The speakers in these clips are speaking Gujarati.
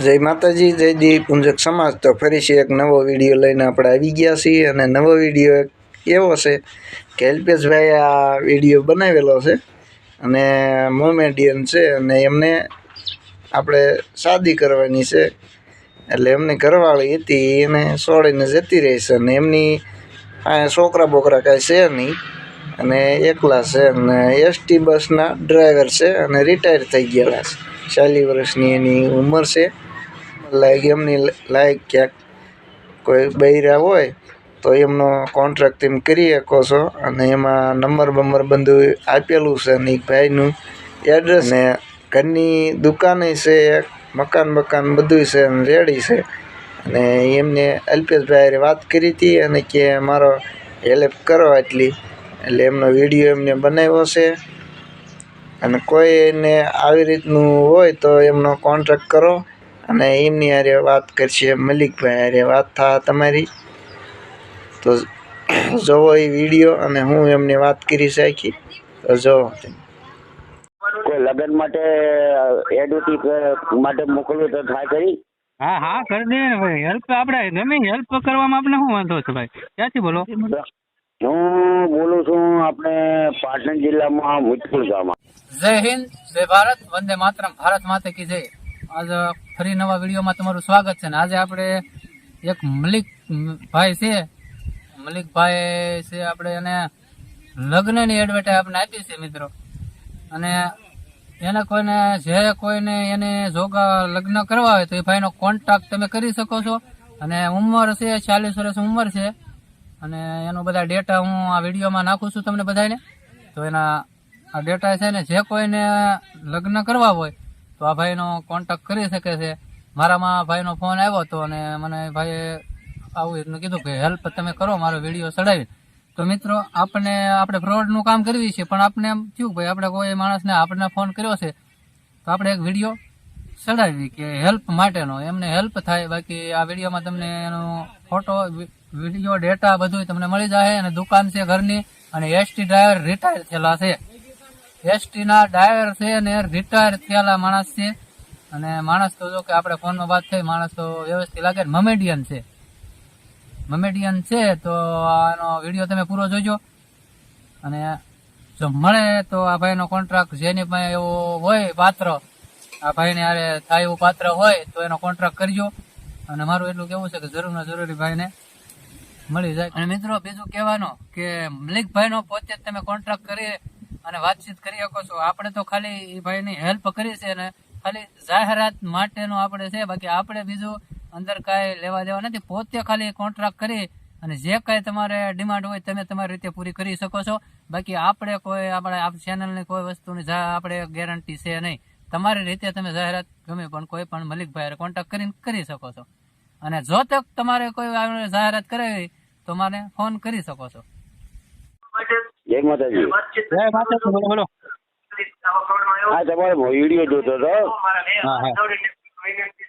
જય માતાજી, જય દી પુંજક સમાજ. તો ફરીથી એક નવો વીડિયો લઈને આપણે આવી ગયા છીએ અને નવો વીડિયો એક એવો છે કે અલ્પેશભાઈ આ વીડિયો બનાવેલો છે અને મોમેડિયન છે અને એમને આપણે શાદી કરવાની છે. એટલે એમની ઘરવાળી હતી, એને છોડીને જતી રહી છે અને એમની છોકરા બોકરા કાંઈ છે નહીં. અને એકલા છે અને એસટી બસના ડ્રાઈવર છે અને રિટાયર થઈ ગયેલા છે. ચાલી વર્ષની એની ઉંમર છે. લાઈક એમની લાઈક ક્યાંક કોઈ બૈરા હોય, તો એમનો કોન્ટ્રાક્ટ એમ કરી શકો છો. અને એમાં નંબર બંબર બધું આપેલું છે અને એક ભાઈનું એડ્રેસ ને ઘરની દુકાને છે, મકાન બકાન બધું છે અને રેડી છે. અને એમને અલ્પેશભાઈ વાત કરી હતી અને કે મારો હેલ્પ કરો એટલી એટલે એમનો વીડિયો એમને બનાવ્યો છે. અને કોઈ એને આવી રીતનું હોય તો એમનો કોન્ટ્રાક્ટ કરો. અને એમની હારે વાત કરશે મલિકભાઈ હારે વાત થા તમારી. તો જોવો એ વીડિયો અને હું એમને વાત કરી શકી. તો જોવો કોઈ લગ્ન માટે એડવર્ટી માટે મોકલવું તો થાય કરી હા હા કરી દે ને ભાઈ. હેલ્પ આપણે ગમે હેલ્પ કરવામાં આપણે શું વાંધો છે ભાઈ? ક્યાંથી બોલો? હું બોલું છું આપણે પાટણ જિલ્લામાં મુજપુર ગામમાં. જય હિન્દ જય ભારત વંદે માતરમ. ભારત માતા કી જય. આજે ફરી નવા વિડીયોમાં તમારું સ્વાગત છે ને આજે આપણે એક મલિક ભાઈ છે. મલિકભાઈ છે આપણે એને લગ્નની એડવર્ટાઈઝ આપણે આપી છે મિત્રો. અને એને કોઈને જે કોઈને એને જોગા લગ્ન કરવા હોય તો એ ભાઈનો કોન્ટેક્ટ તમે કરી શકો છો. અને ઉંમર છે, ચાલીસ વર્ષ ઉંમર છે. અને એનો બધા ડેટા હું આ વિડીયોમાં નાખું છું તમને બધાને. તો એના આ ડેટા છે ને જે કોઈને લગ્ન કરવા હોય તો આ ભાઈનો કોન્ટેક્ટ કરી શકે છે. મારામાં ભાઈનો ફોન આવ્યો હતો અને મને ભાઈએ આવું રીતનું કીધું કે હેલ્પ તમે કરો, મારો વીડિયો ચડાવી. તો મિત્રો, આપણે આપણે ફ્રોડનું કામ કરવી છે, પણ આપણે એમ થયું ભાઈ, આપણે કોઈ માણસને આપણને ફોન કર્યો છે, તો આપણે એક વીડિયો ચડાવી કે હેલ્પ માટેનો. એમને હેલ્પ થાય, બાકી આ વિડીયોમાં તમને એનો ફોટો વીડિયો ડેટા બધું તમને મળી જાય અને દુકાન છે ઘરની અને એસટી ડ્રાઈવર રિટાયર થયેલા છે. એસટી ના ડ્રાઈવર છે અને રિટાયર થયેલા માણસ છે. અને માણસ તો જો કે આપણે ફોનમાં વાત થઈ, માણસ તો વ્યવસ્થિત લાગે મમેડિયન છે. મમેડિયન છે તો આનો વીડિયો તમે પૂરો જોજો. અને જો મળે તો આ ભાઈનો કોન્ટ્રાક્ટ જેની પાસે એવો હોય પાત્ર, આ ભાઈને હારે થાય એવું પાત્ર હોય તો એનો કોન્ટ્રાક્ટ કરજો. અને મારું એટલું કેવું છે કે જરૂર જરૂરી ભાઈને મળી જાય. અને મિત્રો, બીજું કહેવાનું કે મલિકભાઈનો પોતે જ તમે કોન્ટ્રાક્ટ કરી અને વાતચીત કરી શકો છો. આપણે તો ખાલી એ ભાઈની હેલ્પ કરી છે અને ખાલી જાહેરાત માટેનું આપણે છે, બાકી આપણે બીજું અંદર કાંઈ લેવા દેવા નથી. પોતે ખાલી કોન્ટ્રાક્ટ કરી અને જે કાંઈ તમારે ડિમાન્ડ હોય તમે તમારી રીતે પૂરી કરી શકો છો. બાકી આપણે કોઈ આપણે આપ ચેનલની કોઈ વસ્તુની આપણે ગેરંટી છે નહીં. તમારી રીતે તમે જાહેરાત ગમે પણ કોઈ પણ મલિકભાઈ કોન્ટેક્ટ કરીને કરી શકો છો. અને જો તક તમારે કોઈ જાહેરાત કરાવી તો મને ફોન કરી શકો છો. જય માતાજી. જય માતાજી બોલો બોલો. હા તમારો વીડિયો જોતો હતો.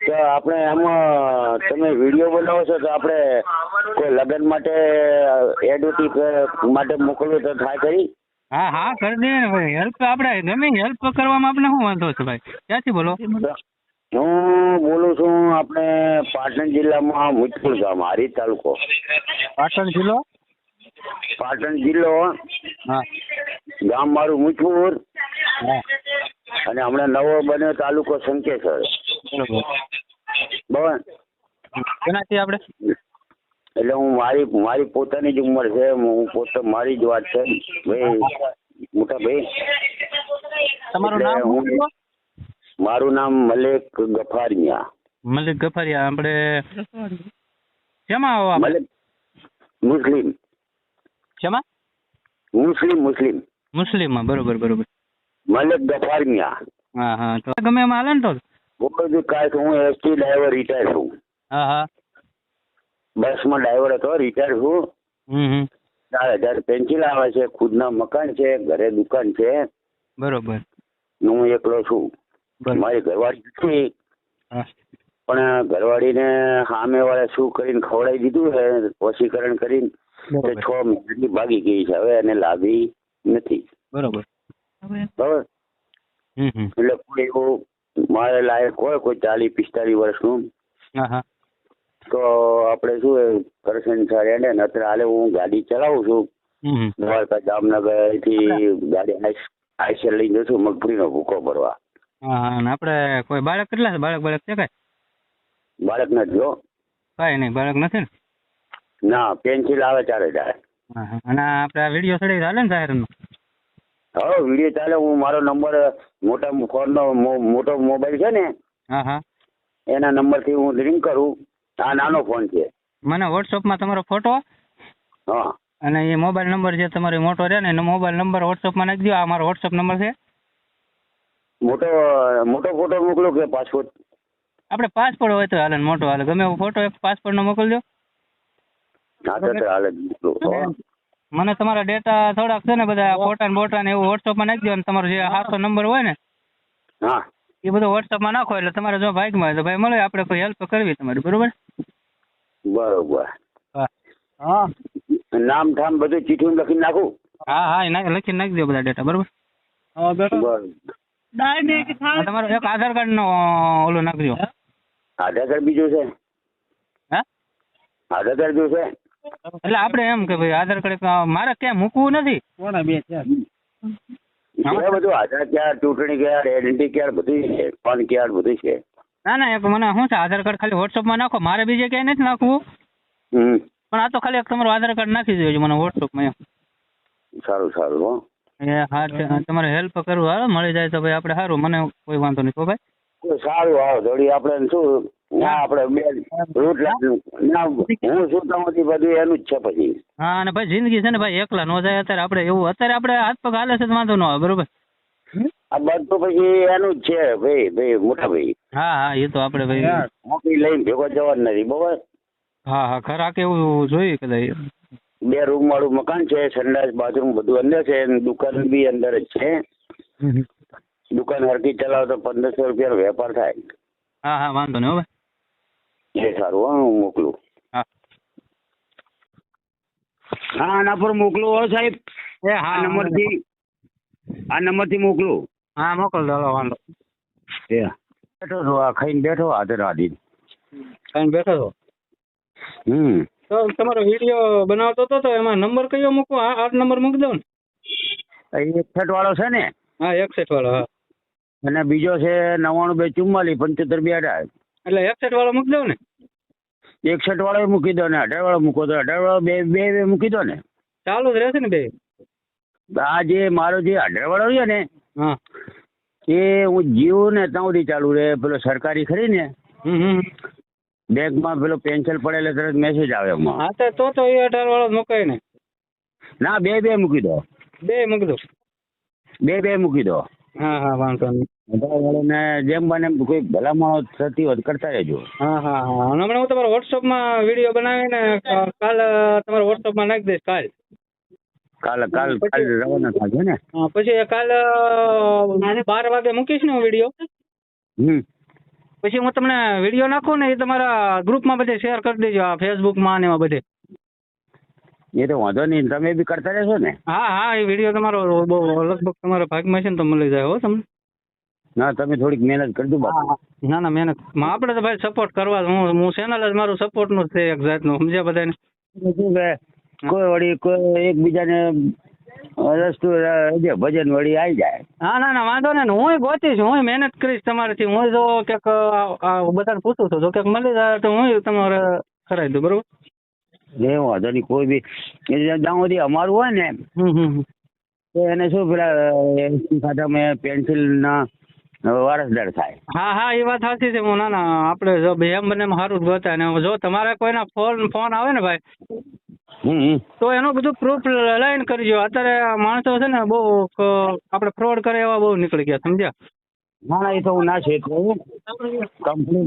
તો આપણે આમાં તમે વીડિયો બનાવો છો તો આપણે કોઈ લગ્ન માટે એડવર્ટી માટે મોકલવું તો થાય કરી હા હા કરી દે ને ભાઈ હેલ્પ આપણે ગમે હેલ્પ કરવામાં આપણે શું વાંધો છે ભાઈ? ક્યાંથી બોલો? હું બોલું છું આપણે પાટણ જિલ્લામાં મુજપુર ગામ હારી તાલુકો. પાટણ જિલ્લો? પાટણ જિલ્લો હા. ગામ મારું મુચપુર અને હમણાં નવો બન્યો તાલુકો સંકેશ્વર બરોબર. કેનાથી આપણે? એટલે હું મારી મારી પોતાની જ ઉંમર છે હું પોતે મારી જ વાત છે ભાઈ મોટા ભાઈ. તમારું નામ હું- મારું નામ મલેક ગફારિયા. મલિક ગફારિયા આપણે કેમાં આવો મલેક મુસ્લિમ. શેમાં? મુસ્લિમ મુસ્લિમ. મુસ્લિમમાં બરોબર બરોબર. મલેક ગફારિયા હા હા. તો ગમે એમ હાલે ને તો? કોઈ કાંઈ હું એસટી ડ્રાઈવર રિટાયર છું. હા હા. બસમાં ડ્રાઈવર હતો રિટાયર છું. હમ ચાર હજાર પેન્સિલ આવે છે ખુદના મકાન છે ઘરે દુકાન છે. બરોબર. હું એકલો છું. મારી ઘરવાળી હતી પણ ઘરવાળીને સામે વાળા શું કરીને ખવડાવી દીધું છે વસીકરણ કરીને. છ મહિનાથી ભાગી ગઈ છે. હવે એને લાવી નથી. બરોબર. બરાબર? હમ હમ. એટલે કોઈ એવું મારે લાયક હોય કોઈ ચાલીસ પિસ્તાલીસ વર્ષનું હા હા. તો આપણે શું કરશન સર ને અત્યારે હાલે હું ગાડી ચલાવું છું. દ્વારકા જામનગરથી ગાડી આઈસ આઈસર લઈને જશું મગફળીનો ભૂકો ભરવા. આપણે કોઈ બાળક કેટલા છે? બાળક બાળક છે કઈ? બાળક નથી જો કઈ નહીં બાળક નથી ને? ના પેન્સિલ આવે હા હા. અને આપણે વીડિયો ચડી ચાલે ને જાહેરનો હા વીડિયો ચાલે. હું મારો નંબર મોટા ફોનનો મોટો મોબાઈલ છે ને હા હા. એના નંબરથી હું લિંક કરું. આ નાનો ફોન છે. મને વોટ્સઅપમાં તમારો ફોટો હા. અને એ મોબાઈલ નંબર જે તમારો મોટો રહે ને એનો મોબાઈલ નંબર વોટ્સઅપમાં નાખી દો. આ મારો વોટ્સઅપ નંબર છે. મોટો મોટો ફોટો મોકલો કે પાસપોર્ટ આપણે પાસપોર્ટ હોય તો હાલે મોટો હાલે. ગમે એવો ફોટો એક પાસપોર્ટનો મોકલજો. હા તો હાલે હો. મને તમારા ડેટા થોડાક છે ને બધા ફોટા ને બોટા ને એવું વોટ્સઅપમાં નાખી દો અને તમારો જે હાથો નંબર હોય ને હા. એ બધું વોટ્સઅપમાં નાખો એટલે તમારે જો બાઇકમાં માં તો ભાઈ મળે આપણે કોઈ હેલ્પ કરવી તમારી બરોબર? બરોબર. હા. હા. નામ ઠામ બધું ચીઠું લખી નાખું. હા હા એ નાખી લખીને નાખી દો બધા ડેટા બરોબર? બરોબર તમારો એક આધાર કાર્ડ નો ઓલું નાખજો. આધાર કાર્ડ બીજું છે? હા? આધાર કાર્ડ બીજું છે? એટલે આપણે એમ કે ભાઈ આધાર કાર્ડ મારે ક્યાં મૂકવું નથી. છે? બધું આધાર કાર્ડ ચૂંટણી કાર્ડ આઈડેન્ટિટી કાર્ડ બધું છે પાન કાર્ડ બધું છે. ના ના એક મને શું છે આધાર કાર્ડ ખાલી વોટ્સઅપમાં નાખો મારે બીજે ક્યાંય નથી નાખવું. પણ આ તો ખાલી એક તમારું આધાર કાર્ડ નાખી દેજો મને વોટ્સઅપમાં એમ. સારું સારું હો. એ હા તમારે હેલ્પ કરવું હા મળી જાય તો ભાઈ આપણે સારું મને કોઈ વાંધો નહીં તો ભાઈ. સારું આવો જોડી આપણે શું ના આપણે બે રૂટ ના હું શું બધું એનું જ છે પછી. હા અને ભાઈ જિંદગી છે ને ભાઈ એકલા નો જાય અત્યારે આપણે એવું અત્યારે આપણે હાથ પગ હાલે છે વાંધો ન આવે બરોબર? આ બધું પછી એનું જ છે ભાઈ ભાઈ મોટા ભાઈ. હા હા એ તો આપણે ભાઈ મોકલી લઈને ભેગો જવાનું નથી બરોબર? હા હા ખરા કે એવું જોઈએ કદાચ. બે રૂમ વાળું મકાન છે સંડાસ બાથરૂમ બધું અંદર છે દુકાન બી અંદર જ છે. દુકાન હરકી ચલાવો તો પંદરસો રૂપિયાનો વેપાર થાય. હા હા વાંધો નહીં હો ભાઈ. એ સારું હો હું મોકલું. હા. આના પર મોકલું હો સાહેબ. એ હા નંબરથી આ નંબરથી મોકલું. હા મોકલ દો વાંધો એ. બેઠો છો આ ખાઈને બેઠો હાથે રાધી ખાઈને બેઠો છો? હમ. તો તમારો વીડિયો બનાવતો હતો તો એમાં નંબર કયો મૂકવો? આ આઠ નંબર મૂકી દો ને. એકસઠ વાળો છે ને? હા એકસઠ વાળો હા. અને બીજો છે નવ્વાણું બે ચુમ્માલીસ પંચોતેર બે એટલે એકસઠ વાળો મૂકી દો ને. એકસઠ વાળો મૂકી દો ને અઢાર વાળો મૂકો તો અઢાર વાળો બે બે બે મૂકી દો ને. ચાલુ જ રહેશે ને બે? આ જે મારો જે અઢાર વાળો છે ને હા. એ હું જીવું ને ત્યાં સુધી ચાલુ રહે. પેલો સરકારી ખરી ને બેંકમાં પેલો પેન્સિલ પડે એટલે તરત મેસેજ આવે એમાં. હા તો તો એ અઢાર વાળો જ ને. ના બે બે મૂકી દો. બે મૂકી દો. બે બે મૂકી દો. હા હા વાંધો નહીં. જેમ બને એમ કોઈ ભલામણ થતી હોય તો કરતા રહેજો. હા હા હા. હમણાં હું તમારા વોટ્સઅપમાં વીડિયો બનાવીને કાલ તમારા વોટ્સઅપમાં નાખી દઈશ કાલ. કાલ કાલ કાલ રવાના થશે ને? પછી કાલ બાર વાગે મૂકીશ ને વીડિયો? હમ. પછી હું તમને વીડિયો નાખું ને એ તમારા ગ્રુપમાં બધે શેર કરી દેજો આ ફેસબુકમાં ને એમાં બધે. એ તો વાંધો નહીં તમે બી કરતા રહેશો ને? હા હા એ વીડિયો તમારો બહુ લગભગ તમારા ભાગમાં છે ને તો મળી જાય હો તમને. ના તમે થોડીક મહેનત કરજો બાપુ. ના ના મહેનત. માં આપણે તો ભાઈ સપોર્ટ કરવા હું હું ચેનલ જ મારું સપોર્ટનું છે એક જાતનું. સમજ્યા બધાને? શું કે કોઈ વળી કોઈ એકબીજાને રસ્તો ભજન વળી આવી જાય. હા ના ના વાંધો નહીં. હું ગોતીશ હું મહેનત કરીશ તમારાથી. હું જો ક્યાંક બધાને પૂછું છું. જો ક્યાંક મળી જાય તો હું તમારે કરાવી દઉં બરોબર? એ વાંધો નહીં. કોઈ બી જ્યાં સુધી અમારું હોય ને. તો એને શું પેલા ખાતામાં પેન્સિલના વારસદાર થાય. હા હા એ વાત સાચી છે. ના ના આપણે જો એમ બને સારું જ ગોતાય ને જો તમારે કોઈના ફોન ફોન આવે ને ભાઈ. તો એનું બધું પ્રૂફ લઈને કરજો. અત્યારે આ માણસો છે ને બહુ આપડે આપણે ફ્રોડ કરે એવા બહુ નીકળી ગયા સમજ્યા? ના ના એ તો હું ના છે. કંપની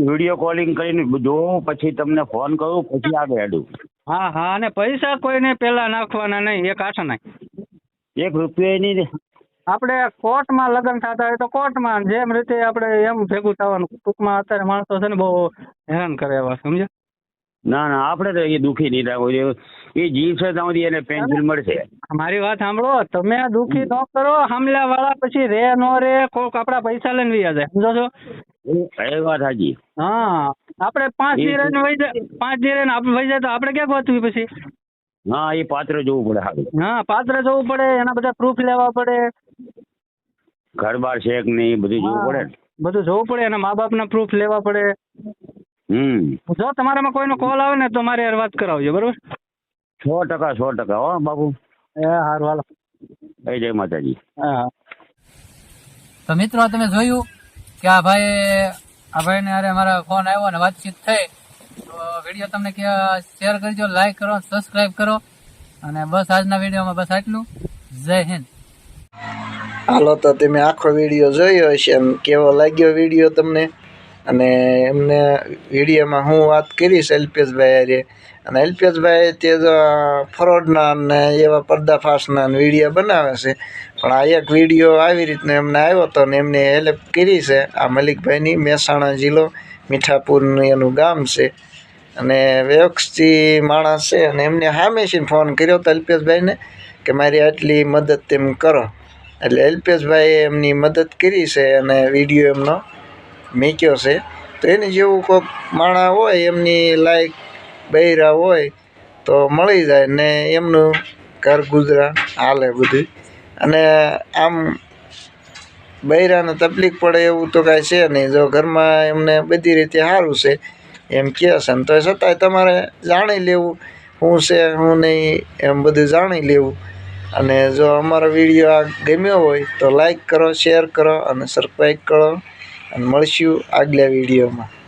વીડિયો કોલિંગ કરીને જોઉં પછી તમને ફોન કરું પછી આગળ હેડું. હા હા અને પૈસા કોઈને પેલા નાખવાના નહીં એક આશા નહીં એક રૂપિયા નહીં આપણે કોર્ટમાં લગ્ન થતા હોય તો કોર્ટમાં જેમ રીતે આપણે એમ ભેગું થવાનું. ટૂંકમાં અત્યારે માણસો છે ને બહુ હેરાન કરે એવા સમજે ના ના આપણે તો એ દુઃખી નહીં જોઈએ એ જીવશે ત્યાં એને પેન્સિલ મળશે. મારી વાત સાંભળો. તમે દુખી ન કરો હમલા વાળા પછી રે નો રે કોક આપડા પૈસા લઈને વયા જાય. સમજો છો? એ વાત હાજી હા આપણે પાંચ જાય પાંચ રહીને આપણે વહી જાય તો આપણે ક્યાં ગોતવી પછી? હા એ પાત્ર જોવું પડે સારું હા પાત્ર જોવું પડે એના બધા પ્રૂફ લેવા પડે. ઘર બાર છે કે નહીં બધું જોવું પડે બધું જોવું પડે એના મા બાપના પ્રૂફ લેવા પડે. હમ. જો તમારામાં કોઈનો કોલ આવે ને તો મારે યાર વાત કરાવજો બરોબર? સો ટકા સો ટકા હો બાપુ. એ સારું હાલો. એ જય માતાજી. હા હા. તો મિત્રો તમે જોયું કે આ ભાઈ આ ભાઈને અરે મારા ફોન આવ્યો ને વાતચીત થઈ. તો વીડિયો તમને કે શેર કરજો લાઈક કરો સબસ્ક્રાઈબ કરો. અને બસ આજના વિડીયોમાં બસ આટલું. જય હિન્દ. હાલો, તો તમે આખો વીડિયો જોયો હશે એમ કેવો લાગ્યો વીડિયો તમને? અને એમને વિડીયોમાં હું વાત કરીશ એલપીએસભાઈ અને એલપીએસભાઈ તો ફ્રોડના ને એવા પર્દાફાશના વીડિયો બનાવે છે. પણ આ એક વીડિયો આવી રીતનો એમને આવ્યો હતો ને એમને હેલ્પ કરી છે આ મલિકભાઈની મહેસાણા જિલ્લો. મીઠાપુરનું એનું ગામ છે. અને વ્યવસ્થિત માણસ છે અને એમને હામેશીને ફોન કર્યો હતો અલ્પેશભાઈને કે મારી આટલી મદદ તેમ કરો. એટલે અલ્પેશભાઈએ એમની મદદ કરી છે અને વીડિયો એમનો મૂક્યો છે. તો એની જેવું કોઈક માણા હોય, એમની લાયક બૈરા હોય, તો મળી જાય ને એમનું ઘર ગુજરાન હાલે બધું. અને આમ બૈરાને તકલીફ પડે એવું તો કાંઈ છે નહીં. જો ઘરમાં એમને બધી રીતે સારું છે, એમ કહે છે ને, તો છતાંય તમારે જાણી લેવું શું છે શું નહીં, એમ બધું જાણી લેવું. અને જો અમારો વીડિયો આ ગમ્યો હોય, તો લાઈક કરો, શેર કરો અને સબસ્ક્રાઈબ કરો. અને મળશું આગલા વિડીયોમાં.